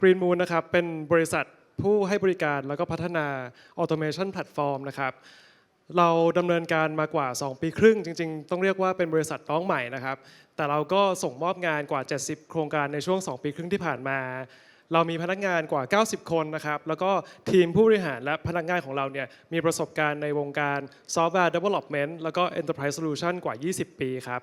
Green Moon นะครับเป็นบริษัทผู้ให้บริการแล้วก็พัฒนา Automation Platform นะครับเราดำเนินการมากว่า 2 ปีครึ่ง จริง ๆ ต้องเรียกว่าเป็นบริษัทน้องใหม่นะครับ แต่เราก็ส่งมอบงานกว่า 70 โครงการในช่วง 2 ปีครึ่งที่ผ่านมา เรามีพนักงานกว่า 90 คนนะครับ แล้วก็ทีมผู้บริหารและพนักงานของเราเนี่ยมีประสบการณ์ในวงการ Software Development แล้วก็ Enterprise Solution กว่า 20 ปีครับ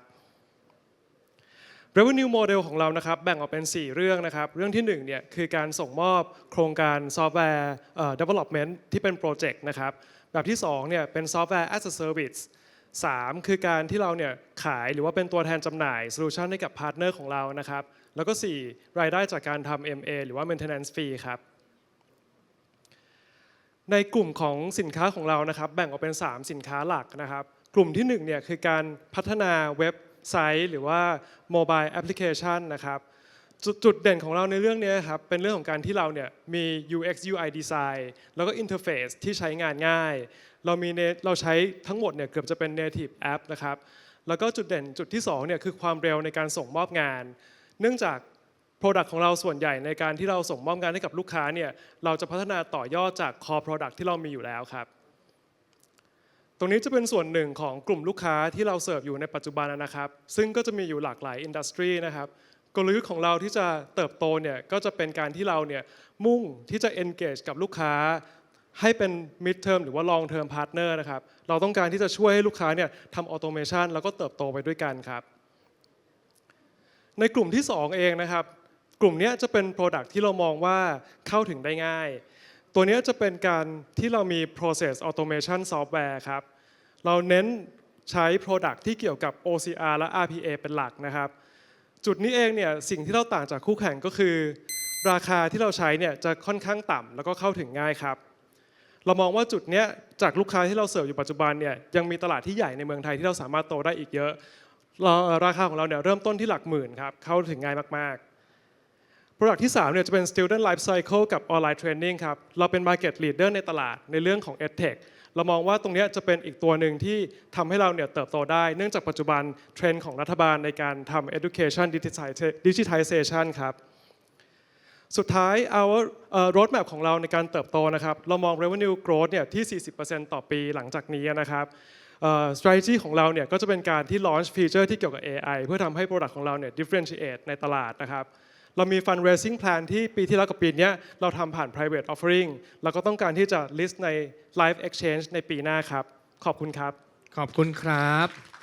Revenue Model ของเรานะครับแบ่งออกเป็น 4 เรื่องนะครับ เรื่องที่1เนี่ยคือการส่งมอบโครงการ Software เอ่อ Development ที่เป็นโปรเจกต์นะครับ แบบที่2เนี่ยเป็น Software as a Service 3 คือการที่เราเนี่ยขายหรือว่าเป็นตัวแทนจำหน่ายโซลูชันให้กับพาร์ทเนอร์ของเรานะครับ แล้วก็ 4 รายได้จากการทำ MA หรือว่า Maintenance Fee ครับในกลุ่มของสินค้าของเรานะครับ แบ่งออกเป็น 3 สินค้าหลักนะครับ กลุ่มที่1เนี่ยคือการพัฒนาเว็บ ไซต์ หรือว่า Mobile Application นะครับจุดเด่นของเราในเรื่องนี้ครับเป็นเรื่องของการที่เราเนี่ยมี UX UI Design แล้วก็ Interface ที่ใช้งานง่าย เรามีเราใช้ทั้งหมดเนี่ยเกือบจะเป็น Native App นะครับแล้วก็จุดเด่นจุดที่2เนี่ยคือความเร็วในการส่งมอบงาน เนื่องจาก Product ของเราส่วนใหญ่ในการที่เราส่งมอบงานให้กับลูกค้าเนี่ยเราจะพัฒนาต่อยอดจาก Core Product ที่เรามีอยู่แล้วครับ ตรงนี้จะเป็นส่วนหนึ่งของกลุ่มลูกค้าที่เราเสิร์ฟอยู่ในปัจจุบันนะครับ ซึ่งก็จะมีอยู่หลากหลายอินดัสทรีนะครับกลยุทธ์ของเราที่จะเติบโตเนี่ยก็จะเป็นการที่เราเนี่ยมุ่งที่จะ engage กับลูกค้า ให้เป็น mid term หรือว่า long term partner นะครับเราต้องการที่จะช่วยให้ลูกค้าเนี่ยทำ automation แล้วก็เติบโตไปด้วยกันครับ ในกลุ่มที่ 2 เองนะครับ กลุ่มนี้จะเป็น Product ที่เรามองว่าเข้าถึงได้ง่าย ตัวนี้จะเป็นการที่เรามี process automation software ครับ เราเน้นใช้ Product ที่เกี่ยวกับ OCR และ RPA เป็นหลักนะครับ จุดนี้เองเนี่ยสิ่งที่เราต่างจากคู่แข่งก็คือ ราคาที่เราใช้เนี่ยจะค่อนข้างต่ำแล้วก็เข้าถึงง่ายครับ เรามองว่าจุดนี้จากลูกค้าที่เราเสิร์ฟอยู่ปัจจุบันเนี่ยยังมีตลาดที่ใหญ่ในเมืองไทยที่เราสามารถโตได้อีกเยอะ ราราคาของเราเนี่ยเริ่มต้นที่หลักหมื่นครับเข้าถึงง่ายมากๆ Product ที่3เนี่ยจะเป็น Student Life Cycle กับ Online Training ครับ เราเป็น Market Leader ในตลาดในเรื่องของ EdTech เรามองว่าตรงนี้จะเป็นอีกตัวหนึ่งที่ทำให้เราเนี่ยเติบโตได้ เนื่องจากปัจจุบันเทรนด์ของรัฐบาลในการทำ education digitization ครับสุดท้าย our roadmap ของเราในการเติบโตนะครับ เรามอง revenue growth เนี่ยที่ 40%ต่อปีหลังจากนี้นะครับ strategy ของเราเนี่ยก็จะเป็นการที่ launch feature ที่เกี่ยวกับ AI เพื่อทำให้ product ของเราเนี่ย differentiate ในตลาดนะครับ เรามี fundraising plan ที่ปีที่แล้วกับปีนี้เราทำผ่าน private offering แล้วก็ต้องการที่จะ list ใน live exchange ในปีหน้าครับ ขอบคุณครับ ขอบคุณครับ